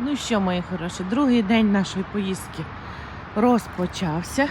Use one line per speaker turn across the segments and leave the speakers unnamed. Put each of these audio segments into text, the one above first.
Ну що, мої хороші, другий день нашої поїздки розпочався.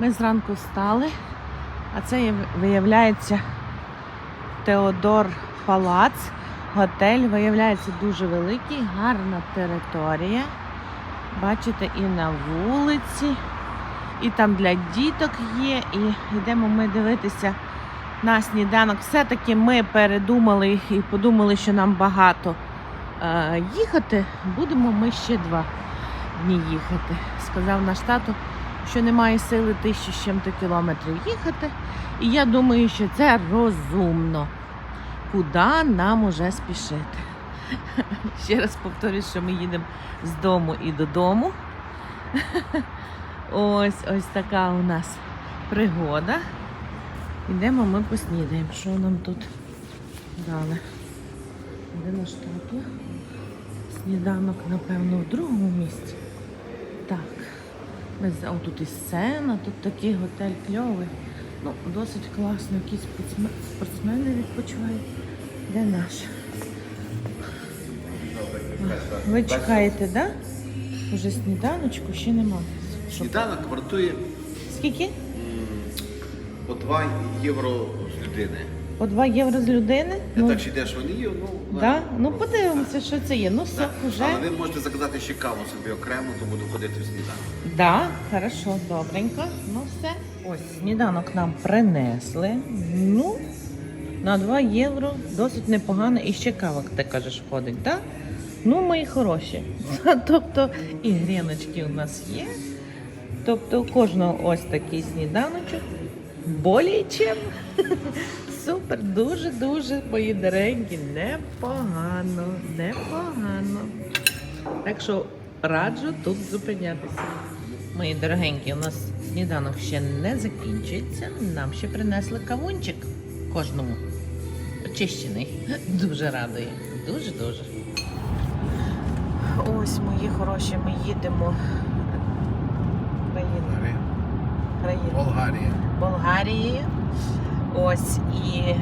Ми зранку встали, а це виявляється Теодор Палац. Готель виявляється дуже великий, гарна територія. Бачите, і на вулиці, і там для діток є. І йдемо ми дивитися на сніданок. Все-таки ми передумали і подумали, що нам багато їхати. Будемо ми ще два дні їхати. Сказав наш тато, що немає сили тисячі з чим-то кілометрів їхати. І я думаю, що це розумно. Куди нам уже спішити? Ще раз повторюю, що ми їдемо з дому і додому. Ось ось така у нас пригода. Йдемо ми поснідаємо. Що нам тут дали? Де наш тато? Сніданок, напевно, в другому місці. Так. Ми О, тут і сцена, тут такий готель кльовий. Ну, досить класно, якісь спортсмени відпочивають. Де наш? Ви чекаєте, так? Да? Уже сніданочку ще нема.
Сніданок вартує
Скільки?
по 2 євро з людини.
По 2 євро з людини? Ну,
так чи йдеш вони є, ну,
да? ну подивимося, що це є. Ну все,
так.
вже.
Але ви можете заказати ще каву собі окремо, то буду ходити в сніданок.
Да, хорошо, добренько. Ну все. Ось сніданок нам принесли. Ну, на 2 євро досить непогано. І ще кава, ти кажеш, входить, так? Ну, мої хороші. Тобто і гріночки у нас є. Тобто у кожного ось такий сніданочок. Болі чим. Супер, дуже-дуже мої доренькі. Непогано, непогано. Так що раджу тут зупинятися. Мої дорогенькі, у нас сніданок ще не закінчується. Нам ще принесли кавунчик кожному. Очищений. Дуже радує. Дуже-дуже. Ось мої хороші, ми їдемо. Країна. Країна.
Болгарія.
Болгарії. Ось і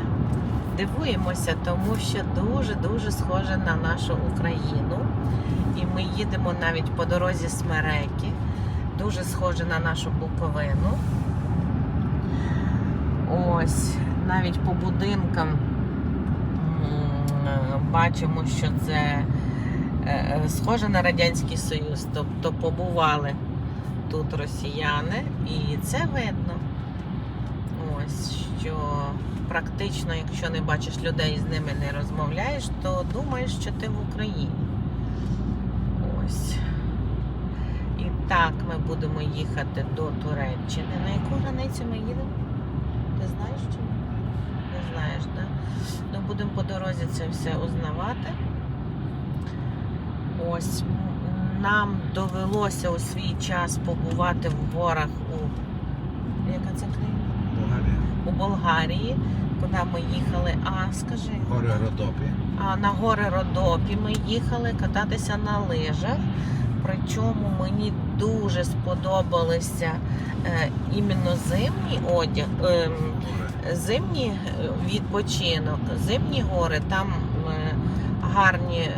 дивуємося, тому що дуже-дуже схоже на нашу Україну. І ми їдемо навіть по дорозі Смереки. Дуже схоже на нашу Буковину. Ось, навіть по будинкам бачимо, що це е, е, схоже на Радянський Союз. Тобто побували тут росіяни, і це видно. Ось що практично, якщо не бачиш людей з ними не розмовляєш, то думаєш, що ти в Україні. Ось. І так ми будемо їхати до Туреччини. На яку границю ми їдемо? Ти знаєш чи? Не знаєш, так? Да? Ну, будемо по дорозі це все узнавати. Ось нам довелося у свій час побувати в горах у яка це країна?
Болгарія.
У Болгарії, куди ми їхали. А скажи,
Гори Родопі.
а на гори Родопі ми їхали кататися на лижах. Причому мені дуже сподобалися е, іменно зимній одяг, ем, зимній е, відпочинок, зимні гори, там е, гарні е,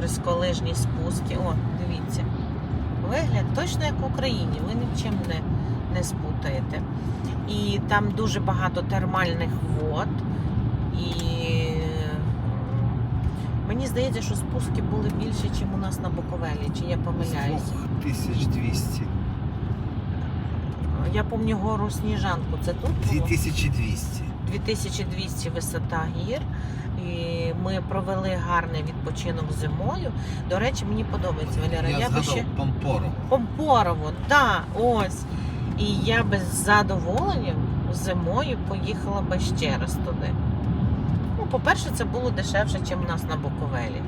гірськолижні спуски. О, дивіться. Вигляд точно як в Україні, ви нічим не, не спутаєте. І там дуже багато термальних вод. І мені здається, що спуски були більше, ніж у нас на Буковелі, чи я помиляюся.
1200.
Я пам'ятаю гору Сніжанку, це тут було?
2200.
2200 висота гір. І ми провели гарний відпочинок зимою. До речі, мені подобається Валера.
Я,
Я, би
згадав
ще
Помпоро.
Помпорово, да, ось. І я би з задоволенням зимою поїхала би ще раз туди. Ну, по-перше, це було дешевше, ніж у нас на Буковелі.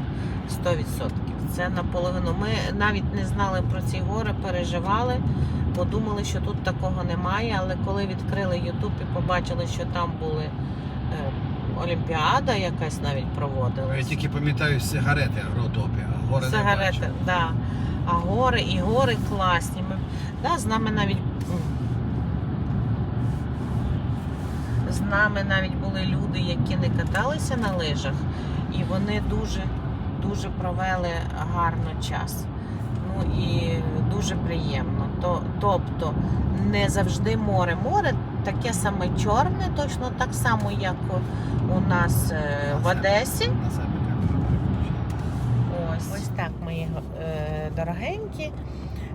100%. Це наполовину. Ми навіть не знали про ці гори, переживали, бо думали, що тут такого немає. Але коли відкрили Ютуб і побачили, що там були е, Олімпіада якась навіть проводилась.
Я тільки пам'ятаю сигарети Родопі, а гори
Сигарети,
бачу.
да. А гори і гори класні. Да, з нами навіть з нами навіть були люди, які не каталися на лижах, і вони дуже дуже провели гарно час. Ну і дуже приємно. То, тобто не завжди море. Море таке саме чорне, точно так само, як у нас е, в Одесі. Ось так, мої е, дорогенькі.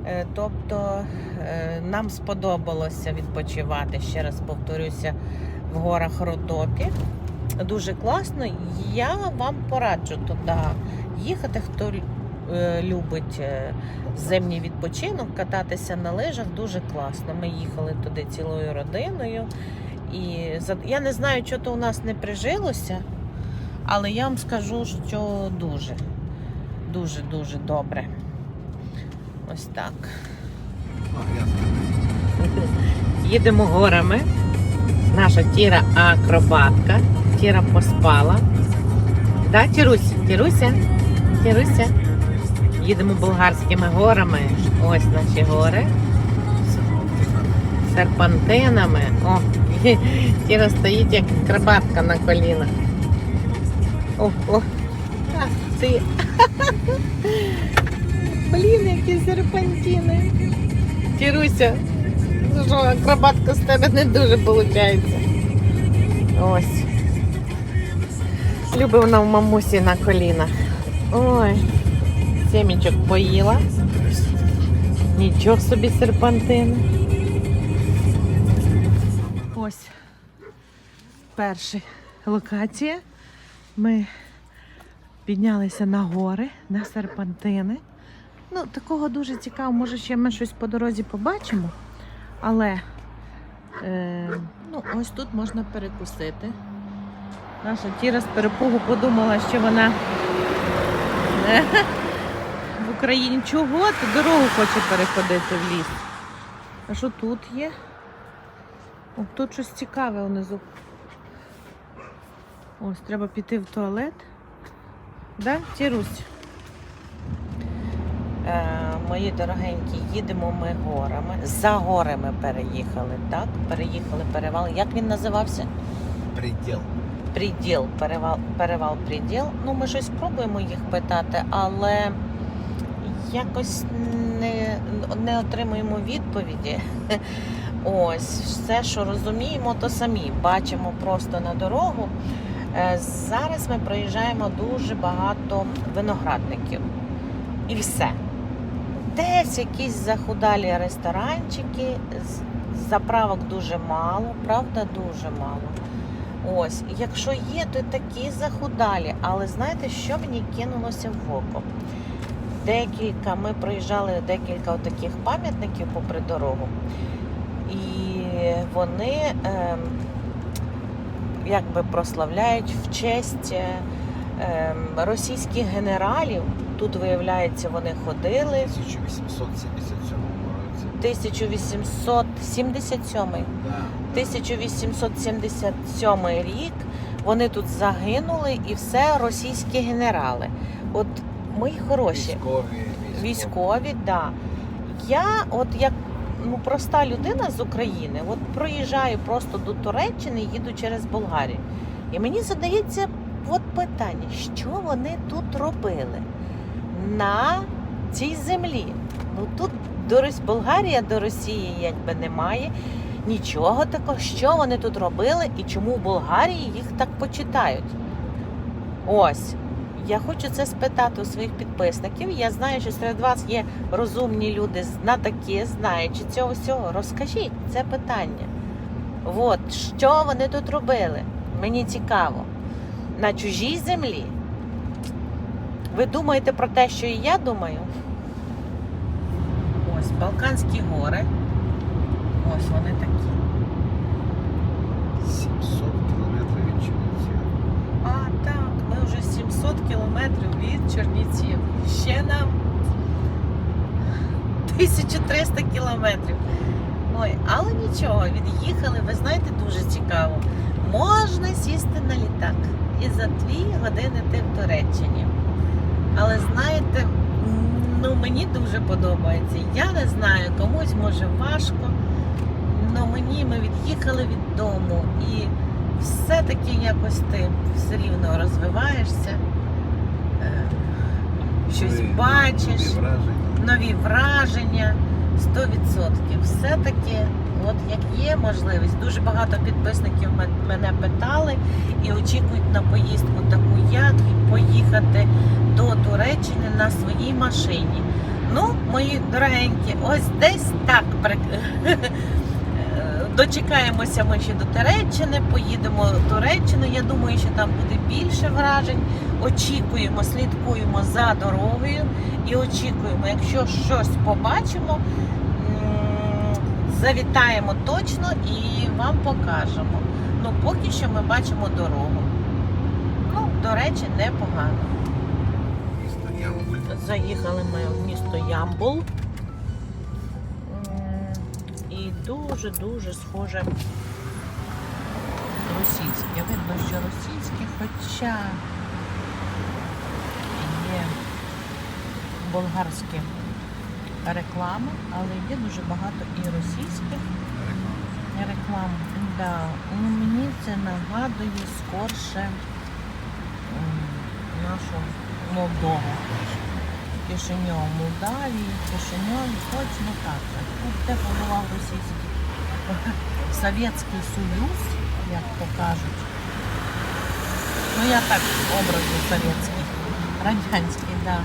Е, тобто е, нам сподобалося відпочивати, ще раз повторюся, в горах Ротопі. Дуже класно. Я вам пораджу туди їхати, хто е, любить зимній відпочинок, кататися на лижах. Дуже класно. Ми їхали туди цілою родиною. І я не знаю, що то у нас не прижилося, але я вам скажу, що дуже дуже-дуже добре. Ось так. Їдемо горами. Наша Тіра акробатка. Тіра поспала. Да, Тірусь? Тіруся? Тіруся? Їдемо болгарськими горами. Ось наші гори. Серпантинами. О, Тіра стоїть як акробатка на колінах. О, о. Ти. Блін, які серпантини. Тіруся, ну що, акробатка з тебе не дуже виходить. Ось. Любив вона в мамусі на колінах. Ой, семічок поїла. Нічого собі серпантини. Ось перша локація. Ми піднялися на гори, на серпантини. Ну, такого дуже цікаво, може ще ми щось по дорозі побачимо. Але е, ну, ось тут можна перекусити. Наша Тіра з перепугу подумала, що вона е, в Україні чого, то дорогу хоче переходити в ліс. А що тут є? О, тут щось цікаве внизу. Ось, треба піти в туалет. Да, Тірусь? Е, мої дорогенькі, їдемо ми горами. За горами переїхали, так? Переїхали перевал. Як він називався?
Приділ.
Приділ, перевал, перевал Приділ. Ну, ми щось пробуємо їх питати, але якось не, не отримуємо відповіді. Ось, все, що розуміємо, то самі бачимо просто на дорогу. Е, Зараз ми проїжджаємо дуже багато виноградників. І все. Десь якісь захудалі ресторанчики, заправок дуже мало, правда, дуже мало. Ось, якщо є, то такі захудалі. Але знаєте, що мені кинулося в око? Декілька, ми проїжджали декілька таких пам'ятників попри дорогу. І вони ем, якби прославляють в честь е, російських генералів. Тут, виявляється, вони ходили.
1877 році.
1877
Да.
1877 рік вони тут загинули і все російські генерали. От мої хороші
Військові,
військові, да. Я, от як ну, проста людина з України, от проїжджаю просто до Туреччини, їду через Болгарію. І мені задається от питання, що вони тут робили на цій землі. Ну тут до Рос- Болгарія до Росії якби немає. Нічого такого, що вони тут робили і чому в Болгарії їх так почитають. Ось. Я хочу це спитати у своїх підписників. Я знаю, що серед вас є розумні люди, знатоки, знаючи цього всього. Розкажіть це питання. От, що вони тут робили? Мені цікаво. На чужій землі. Ви думаєте про те, що і я думаю? Ось Балканські гори. Ось вони такі.
700 кілометрів від Чернівців.
А, так, ми вже 700 кілометрів від Чернівців. Ще нам 1300 кілометрів. Ой, але нічого, від'їхали, ви знаєте, дуже цікаво. Можна сісти на літак і за дві години ти в Туреччині. Але знаєте, ну мені дуже подобається. Я не знаю, комусь може важко. але мені ми від'їхали від дому і все-таки якось ти все рівно розвиваєшся. Е, щось
Нові-
бачиш,
нові враження.
нові враження. 100%. Все-таки, от як є можливість, дуже багато підписників мене питали і очікують на поїздку таку, як поїхати до Туреччини на своїй машині. Ну, мої дорогенькі, ось десь так дочекаємося ми ще до Туреччини, поїдемо в Туреччину. Я думаю, що там буде більше вражень. Очікуємо, слідкуємо за дорогою і очікуємо, якщо щось побачимо, завітаємо точно і вам покажемо. Ну, поки що ми бачимо дорогу. Ну, до речі, непогано. Заїхали ми в місто Ямбул. І дуже-дуже схоже російське. Видно, що російське, хоча є болгарські реклами, але є дуже багато і російських реклам. Да. Ну, мені це нагадує скорше м, нашу Молдову. Кишиньов, Молдавії, Кишиньов, точно так. Тут де побував російський Совєтський Союз, як то кажуть. Ну я так образно совєтський, радянський, так. Да.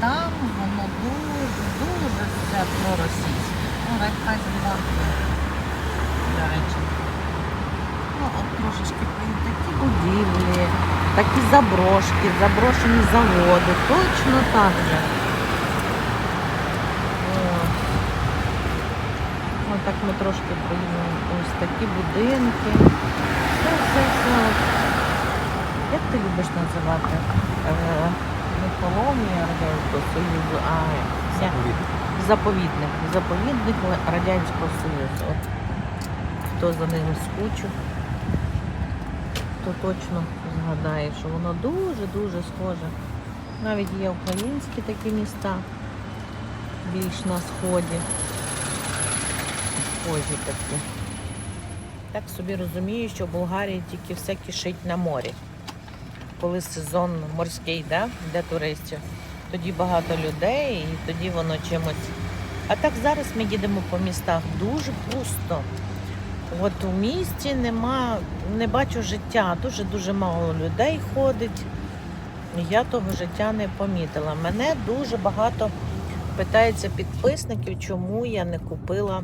Там воно дуже, дуже все проросійське. Ну, Райфайзенбанк, до речі. Ну, от трошечки такі будівлі, такі заброшки, заброшені заводи. Точно так же. Ось так ми трошки поїдемо. Ось такі будинки. Все, все, все. Як ти любиш називати? Колонія Радянського Союзу, а як? заповідник. Заповідник Радянського Союзу. От хто за ним скучив, то точно згадає, що воно дуже-дуже схоже. Навіть є українські такі міста, більш на сході. Схожі такі. Так собі розумію, що в Болгарії тільки все кишить на морі. Коли сезон морський, да, для туристів, тоді багато людей і тоді воно чимось. А так зараз ми їдемо по містах дуже пусто. От у місті нема, не бачу життя, дуже-дуже мало людей ходить. Я того життя не помітила. Мене дуже багато питається підписників, чому я не купила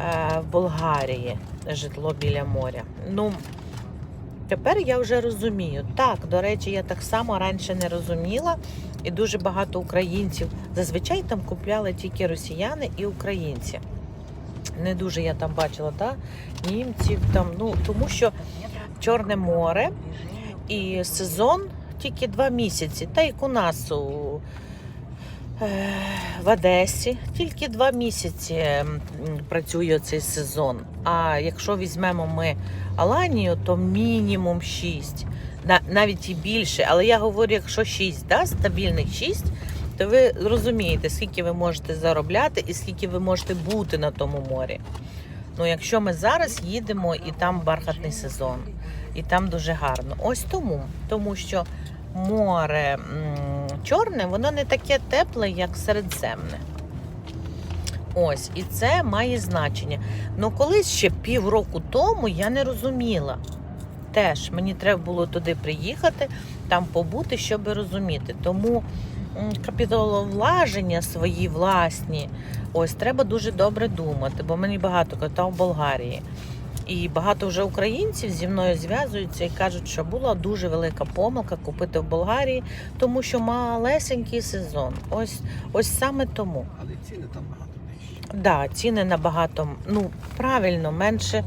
е, в Болгарії житло біля моря. Ну, тепер я вже розумію. Так, до речі, я так само раніше не розуміла, і дуже багато українців. Зазвичай там купляли тільки росіяни і українці. Не дуже я там бачила, та? німців там, ну тому що Чорне море і сезон тільки два місяці. Та як у нас у, в Одесі тільки два місяці працює цей сезон. А якщо візьмемо ми Аланію, то мінімум 6, навіть і більше. Але я говорю, якщо 6, да, стабільних 6, то ви розумієте, скільки ви можете заробляти і скільки ви можете бути на тому морі. Ну, якщо ми зараз їдемо і там бархатний сезон, і там дуже гарно. Ось тому, тому що море чорне, воно не таке тепле, як середземне. Ось, і це має значення. Ну, колись ще півроку тому я не розуміла. Теж мені треба було туди приїхати, там побути, щоб розуміти. Тому капіталовлаження свої власні, ось треба дуже добре думати, бо мені багато кота в Болгарії. І багато вже українців зі мною зв'язуються і кажуть, що була дуже велика помилка купити в Болгарії, тому що малесенький сезон. Ось, ось саме тому.
Але ціни там багато нижчі.
Да, ціни набагато, ну правильно, менше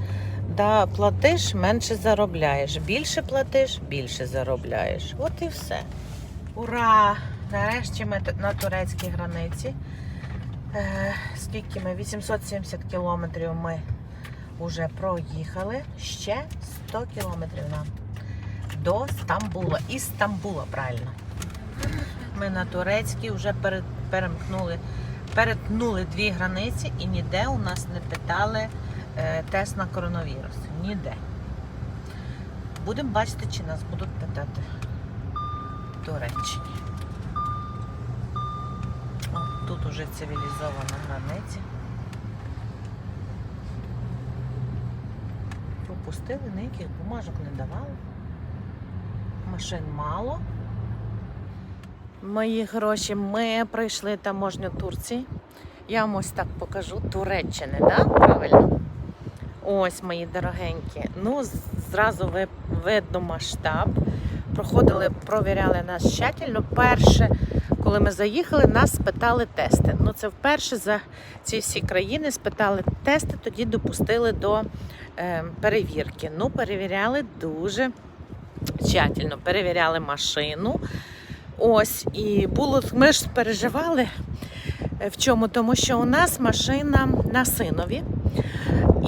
да, платиш, менше заробляєш. Більше платиш, більше заробляєш. От і все. Ура! Нарешті ми на турецькій границі. Е, скільки ми? 870 кілометрів ми вже проїхали. Ще 100 кілометрів нам до Стамбула. Із Стамбула, правильно. Ми на турецькій вже пере- перемкнули перетнули дві границі і ніде у нас не питали е, тест на коронавірус. Ніде. Будемо бачити, чи нас будуть питати в Туреччині. тут уже цивілізована границя. Пропустили, ніяких бумажок не давали. Машин мало. Мої гроші ми пройшли таможню Турції. Я вам ось так покажу. Туреччини, да? Правильно? Ось, мої дорогенькі. Ну, зразу ви, видно масштаб. Проходили, провіряли нас тщательно. Перше, коли ми заїхали, нас спитали тести. Ну, це вперше за ці всі країни спитали тести, тоді допустили до перевірки. Ну, перевіряли дуже тщательно. Перевіряли машину. Ось, і було, ми ж переживали е, в чому, тому що у нас машина на синові.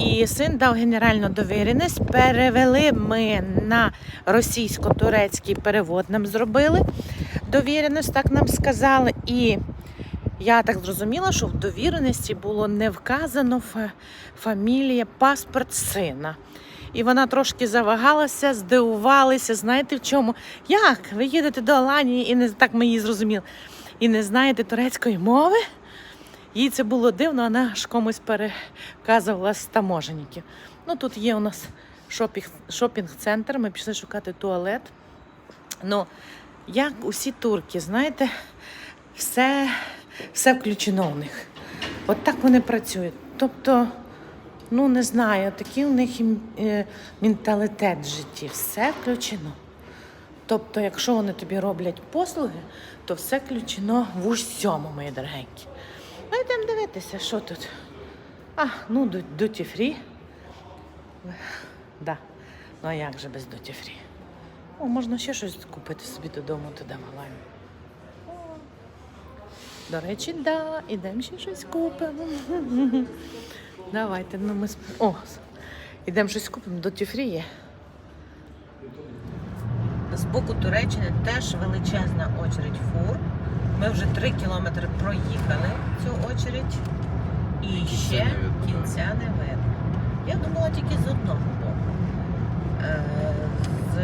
І син дав генеральну довіреність. Перевели ми на російсько-турецький перевод нам зробили довіреність, так нам сказали. І я так зрозуміла, що в довіреності було не вказано фа- фамілія, паспорт сина. І вона трошки завагалася, здивувалася. Знаєте в чому? Як? Ви їдете до Аланії і не так ми її зрозуміли. І не знаєте турецької мови? Їй це було дивно, вона аж комусь переказувала з таможенників. Ну тут є у нас шопінг-центр, ми пішли шукати туалет. Ну, як усі турки, знаєте, все, все включено у них. От так вони працюють. Тобто, ну не знаю, такий у них е, менталітет в житті. Все включено. Тобто, якщо вони тобі роблять послуги, то все включено в усьому, мої дорогенькі. Ну, йдемо дивитися, що тут. А, ну, дуті фрі. Да. Ну а як же без дуті фрі? О, можна ще щось купити собі додому туди малаю. До речі, да, ідемо ще щось купимо. Давайте, ну ми. О, ідемо щось купимо, дуті фрі є. З боку Туреччини теж величезна очередь фур. Ми вже три кілометри проїхали цю очередь. І
Кінця
ще
не
кінця не видно. Я думала тільки з одного боку. Е, З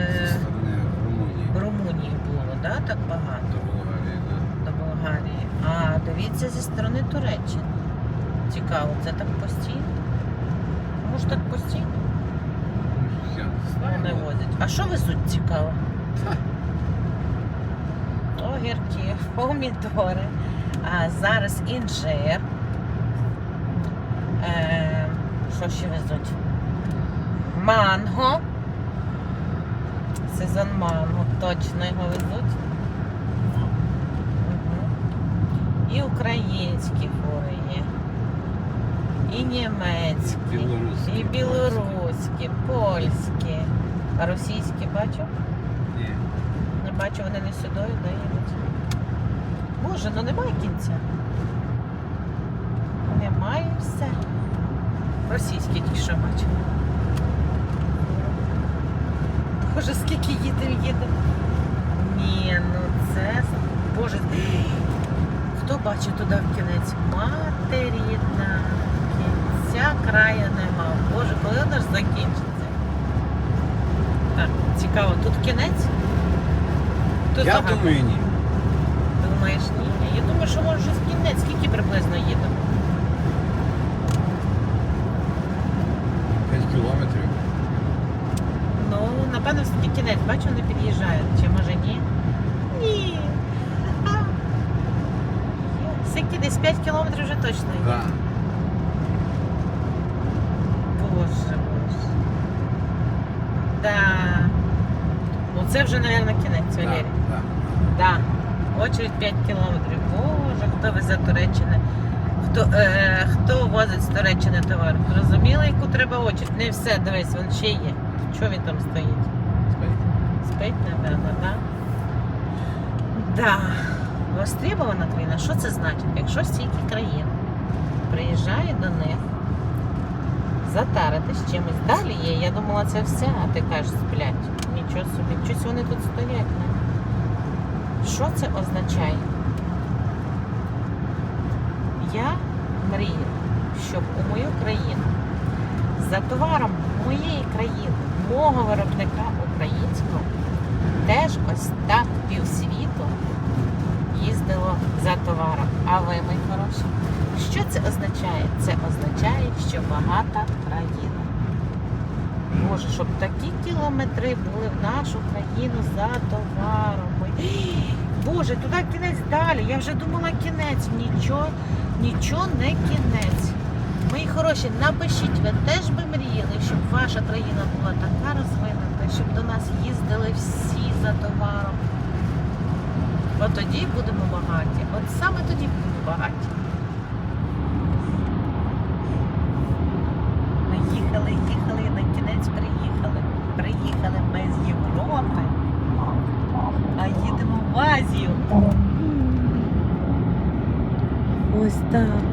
Румунії.
Румунії було, да, так багато
До Болгарії, да.
до Болгарії. А дивіться зі сторони Туреччини. Цікаво, це так постійно? Може так постійно?
Я не знаю.
Вони возять. А що везуть цікаво? Огірки, помідори. А зараз інжир. Е, що ще везуть? Манго. Сезон манго. Точно його везуть. І українські фури є. І німецькі.
Білоруські.
І білоруські, польські. А російські бачу?
Ні.
Не бачу, вони не сюди доїдуть. Боже, ну немає кінця. Немає все. Російські ті, що бачу. Боже, скільки їдемо, їдемо. Ні, ну це. Боже. Хто бачить туди в кінець? Мати рідна. Кінця краю нема. Боже, коли воно ж закінчиться? Так, цікаво, тут кінець? Тут
Я
загадка.
думаю, ні.
Думаєш, ні? Я думаю, що може щось кінець, скільки приблизно їдемо.
5 кілометрів.
Ну, напевно, все-таки кінець. Бачу, вони під'їжджають. Чи може ні? Ні. Десь 5 кілометрів вже точно є.
Да.
Боже, боже. Да. Ну це вже, мабуть, кінець,
Да,
Валерій.
да.
Да. Очередь 5 кілометрів. Боже, хто везе Туреччини? Хто, е, хто возить з Туреччини товар? Зрозуміли, яку треба очередь? Не все, дивись, він ще є. Чого він там стоїть?
Спить.
Спить, напевно, так? Да? Да. Востребована твіна, що це значить? Якщо стільки країн приїжджає до них затарити з чимось. Далі є, я думала, це все, а ти кажеш, сплять. Нічого собі, щось вони тут стоять. Не? Що це означає? Я мрію, щоб у мою країну за товаром моєї країни, мого виробника українського, теж ось так півсвіту їздило за товаром. А ви, мої хороші, що це означає? Це означає, що багата країна. Боже, щоб такі кілометри були в нашу країну за товаром. Боже, туди кінець далі. Я вже думала кінець. Нічого, нічого не кінець. Мої хороші, напишіть, ви теж би мріяли, щоб ваша країна була така розвинута, щоб до нас їздили всі за товаром. От тоді будемо багаті. От саме тоді будемо багаті. Ми їхали, їхали, на кінець приїхали. Приїхали ми з Європи, а їдемо в Азію. Ось так.